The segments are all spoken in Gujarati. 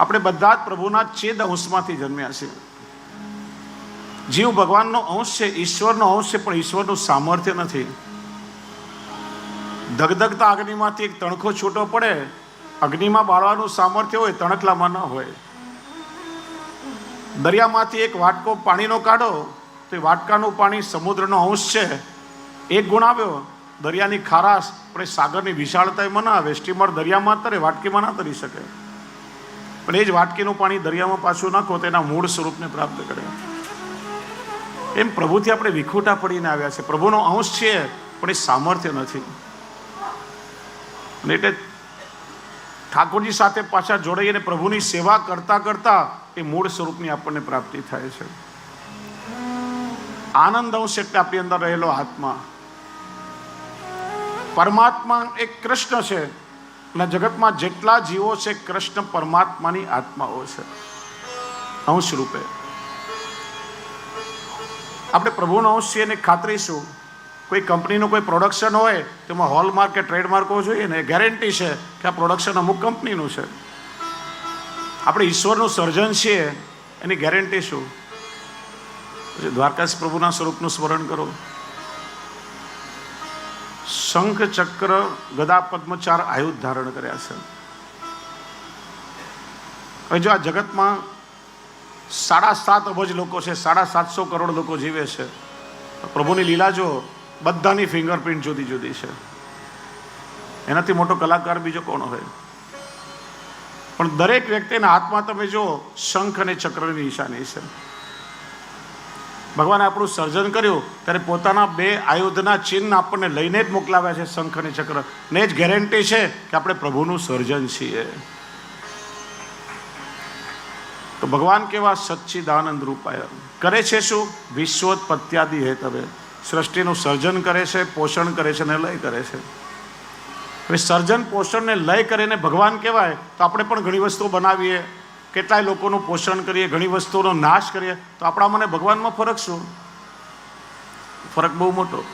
આપણે બધા જ પ્રભુના ચેદ અંશમાંથી જન્મ્યા છે જીવ ભગવાનનો અંશ છે, ઈશ્વરનો અંશ છે, પણ ઈશ્વરનું સામર્થ્ય નથી. ધગધગતા અગ્નિમાંથી એક તણખો છૂટો પડે, અગ્નિમાં બાળવાનું સામર્થ્ય હોય, તણખલામાં ન હોય. દરિયામાંથી એક વાટકો પાણીનો કાઢો, તો એ વાટકાનું પાણી સમુદ્રનો અંશ છે. એક ગુણ આવ્યો, દરિયાની ખારાશ પણ એ સાગરની વિશાળતા મનાવે, સ્ટીમર દરિયામાં તરે, વાટકીમાં ના તરી શકે. પણ એ જ વાટકીનું પાણી દરિયામાં પાછું નાખો તો એના મૂળ સ્વરૂપને પ્રાપ્ત કરે. એમ પ્રભુથી આપણે વિખૂટા પડીને આવ્યા છે. પ્રભુનો અંશ છે, પણ એ સામર્થ્ય નથી. અને એટલે ઠાકોરજી સાથે પાછા જોડાઈને પ્રભુની સેવા કરતા કરતા એ મૂળ સ્વરૂપની આપણને પ્રાપ્તિ થાય છે. આનંદ અંશ એટલે આપણી અંદર રહેલો આત્મા. પરમાત્મા એક કૃષ્ણ છે. અને જગતમાં જેટલા જીવો છે, કૃષ્ણ પરમાત્માની આત્માઓ છે. અંશ રૂપે. આપણે પ્રભુનો અંશ છીએ એને ખાતરી શું? કોઈ કંપનીનું કોઈ પ્રોડક્શન હોય, તેમાં હોલમાર્ક કે ટ્રેડમાર્ક હોવો જોઈએ ને? ગેરંટી છે કે આ પ્રોડક્શન અમુક કંપનીનું છે. આપણે ઈશ્વરનું સર્જન છીએ, એની ગેરંટી શું? દ્વારકાશ પ્રભુના સ્વરૂપનું સ્મરણ કરો. શંખ ચક્ર ગદા પદ્મચાર આયુધ ધારણ કર્યા છે. હવે જો આ જગતમાં સાડા સાત અબજ લોકો છે, સાડા સાતસો કરોડ લોકો જીવે છે પ્રભુની લીલા જો બધાની ફિંગરપ્રિન્ટ જુદી જુદી છે. એનાથી મોટો કલાકાર બીજો કોણ હોય? પણ દરેક વ્યક્તિના હાથમાં તમે જો શંખ અને ચક્રની નિશાની છે. ભગવાને આપણું સર્જન કર્યું, ત્યારે પોતાના બે આયુધના ચિહ્ન આપણને લઈને જ મોકલાવ્યા છે શંખ અને ચક્ર. ને જ ગેરંટી છે કે આપણે પ્રભુનું સર્જન છીએ. તો ભગવાન કેવા સચ્ચિદાનંદ રૂપાય. કરે છે શું? વિશ્વોત્પત્યાદિ હેતવે સૃષ્ટિનું સર્જન કરે છે, પોષણ કરે છે અને લય કરે છે. હવે સર્જન, પોષણને લય કરીને ભગવાન કહેવાય, તો આપણે પણ ઘણી વસ્તુઓ બનાવીએ. કેટલાય લોકોનું પોષણ કરીએ, ઘણી વસ્તુઓનો નાશ કરીએ, તો આપણા મને ભગવાનમાં ફરક શું? ફરક બહુ મોટો.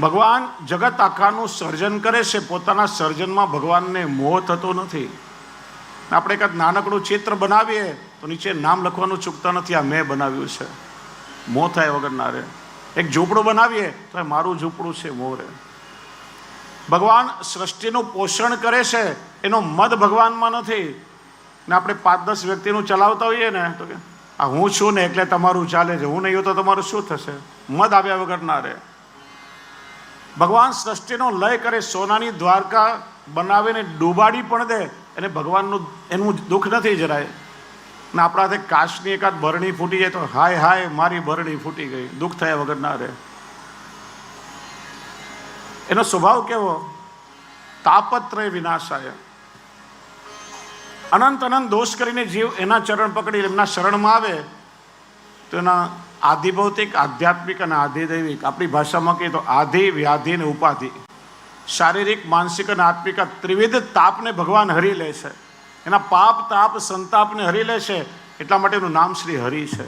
ભગવાન જગત આખાનું સર્જન કરે છે, પોતાના સર્જનમાં ભગવાનને મોહ થતો નથી. આપણે એકાદ નાનકડું ચિત્ર બનાવીએ, તો નીચે નામ લખવાનું ચૂકતા નથી, આ મેં બનાવ્યું છે. મોહ થાય વગર ના રહે. એક ઝૂંપડું બનાવીએ, તો એ મારું ઝૂંપડું છે મોં રહે. ભગવાન સૃષ્ટિનું પોષણ કરે છે, એનો મદ ભગવાનમાં નથી. ને આપણે પાંચ દસ વ્યક્તિનું ચલાવતા હોઈએ ને, તો કે, આ હું છું ને એટલે તમારું ચાલે છે. હું નહીં હોય તો તમારું શું થશે? મદ આવ્યા વગર ના રહે. ભગવાન સૃષ્ટિનો લય કરે, સોનાની દ્વારકા બનાવીને ડૂબાડી પણ દે એને ભગવાનનું એનું દુઃખ નથી જરાય. ને આપણાથી કાચની એકાદ ભરણી ફૂટી જાય તો, હાય હાય, મારી ભરણી ફૂટી ગઈ. દુઃખ થયા વગર ના રહે. એનો સ્વભાવ કેવો? તાપત્રય વિનાશાય. અનંત અનંત દોષ કરીને જીવ એના ચરણ પકડી એમના શરણમાં આવે, તો એના આધિભૌતિક, આધ્યાત્મિક અને આધિદૈવિક, આપણી ભાષામાં કહીએ તો આધિ, વ્યાધિ અને ઉપાધિ, શારીરિક, માનસિક અને આત્મિક ત્રિવિધ તાપને ભગવાન હરી લે છે. એના પાપ, તાપ, સંતાપને હરી લે છે, એટલા માટેનું નામ શ્રી હરિ છે.